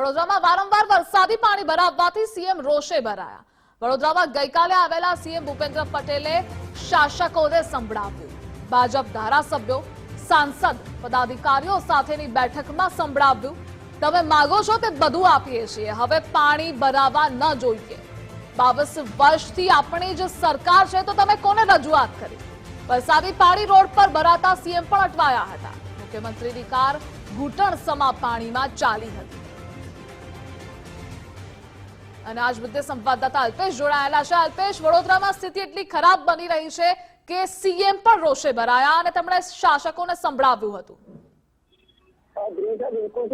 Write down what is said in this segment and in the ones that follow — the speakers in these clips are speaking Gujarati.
વડોદરામાં વારંવાર વરસાદી પાણી ભરાવવાથી સીએમ રોષે ભરાયા. વડોદરામાં ગઈકાલે આવેલા સીએમ ભૂપેન્દ્ર પટેલે શાસકોને સંભળાવ્યું. ભાજપ ધારાસભ્યો, સાંસદ, પદાધિકારીઓ સાથેની બેઠકમાં સંભળાવ્યું, તમે માગો છો તે બધું આપીએ છીએ. હવે પાણી ભરાવા ન જોઈએ. બાવીસ વર્ષથી આપણી જ સરકાર છે તો તમે કોને રજૂઆત કરી? વરસાદી પાણી રોડ પર ભરાતા સીએમ પણ અટવાયા હતા. મુખ્યમંત્રીની કાર ઘૂંટણ સમા પાણીમાં ચાલી હતી. અને આજ મુદ્દે સંવાદદાતા અલ્પેશ જોડાયેલા છે. અલ્પેશ, વડોદરામાં સ્થિતિ એટલી ખરાબ બની રહી છે કે સીએમ પણ રોષે ભરાયા અને તેમણે શાસકોને સંભળાવ્યું હતું.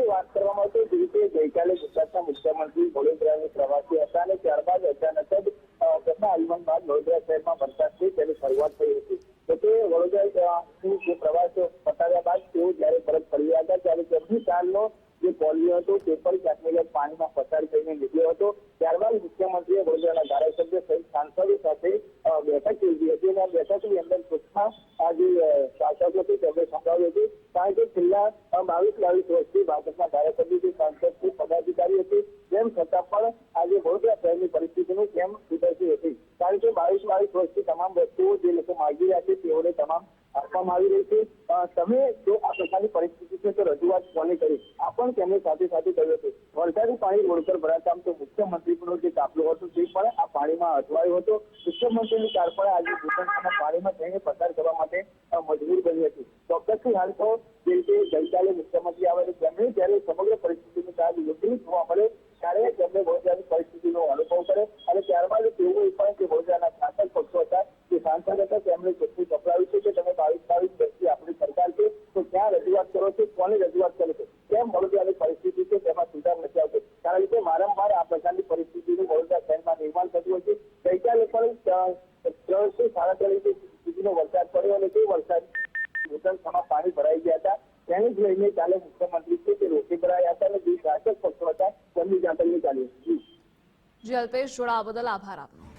વાત કરવામાં ગુજરાતના મુખ્યમંત્રી વડોદરાની પ્રવાસી હતા અને ત્યારબાદ અચાનક જ તેમના આગમન વડોદરા શહેરમાં વરસાદ થઈ તેની થઈ હતી. તો તે વડોદરાથી જે પ્રવાસ પતાવ્યા બાદ તેઓ જ્યારે પરત ફર્યા હતા ત્યારે તેમની કારનો જે પોલિયો હતો તે પણ ક્યાંક પાણીમાં પસાર થઈને નીકળ્યો હતો. ત્યારબાદ મુખ્યમંત્રીએ વડોદરાના ધારાસભ્ય સહિત સાંસદો સાથે બેઠક યોજી હતી અને બેઠકની અંદર આ જે શાસકો છે તેમણે સંભળાવ્યું હતું કારણ કે છેલ્લા બાવીસ બાવીસ વર્ષથી ભાજપના ધારાસભ્ય છે સાંસદ છે પદાધિકારી હતી. તેમ છતાં પણ આજે વડોદરા શહેરની પરિસ્થિતિનું કેમ સુધરતી હતી? કારણ કે બાવીસ બાવીસ વર્ષથી તમામ વસ્તુઓ જે લોકો માગી રહ્યા છે તેઓને તમામ આપવામાં આવી રહી છે. તમે જો આ પ્રકારની પરિસ્થિતિ છે તો રજૂઆત કોને કરી? આ પણ તેમણે સાથે સાથે કહ્યું હતું. વરસાદી પાણી રોડ પર ભરાતા તો મુખ્યમંત્રીનો જે કાફલો હતો તે પણ આ પાણીમાં અટવાયો હતો. મુખ્યમંત્રીની કાર પણ આજે ભૂતંકના પાણીમાં જઈને પસાર કરવા માટે મજબૂર બની હતી. ચોક્કસથી હાલ તો જે રીતે ગઈકાલે મુખ્યમંત્રી આવે તેમણે જ્યારે સમગ્ર પરિસ્થિતિની કાર યોગ્ય જોવા મળે, ત્યારે તેમણે વડોદરાની પરિસ્થિતિનો અનુભવ કરે. અને ત્યારબાદ તેઓએ પણ જે વડોદરાના શાસક પક્ષો હતા, જે સાંસદ હતા તેમણે ચોખ્ખું ચપડાવ્યું છે કે તમે બાવીસ બાવીસ વર્ષથી આપણી સરકાર છે તો ક્યાં કરો કોની રજૂઆત કરો છે? કેમ વડોદરાની પરિસ્થિતિ છે, તેમાં સુધાર નથી આવતો? કારણ કે વારંવાર આ પ્રકારની પરિસ્થિતિનું વડોદરા શહેરમાં નિર્માણ થતું હોય છે. ગઈકાલે પણ ત્રણસો ત્રણથી સાડા ત્રણ ઇંચ સુધીનો વરસાદ પડ્યો અને તે વરસાદ ઘૂંટણસમાં પાણી ભરાઈ ગયા હતા. તેને જ લઈને કાલે મુખ્યમંત્રી છે તે રોકી ભરાયા હતા અને જે શાસક પક્ષો હતા. તેમની જાતકની ચાલી હતી જી, અલ્પેશ જોડાવા બદલ આભાર આપનો.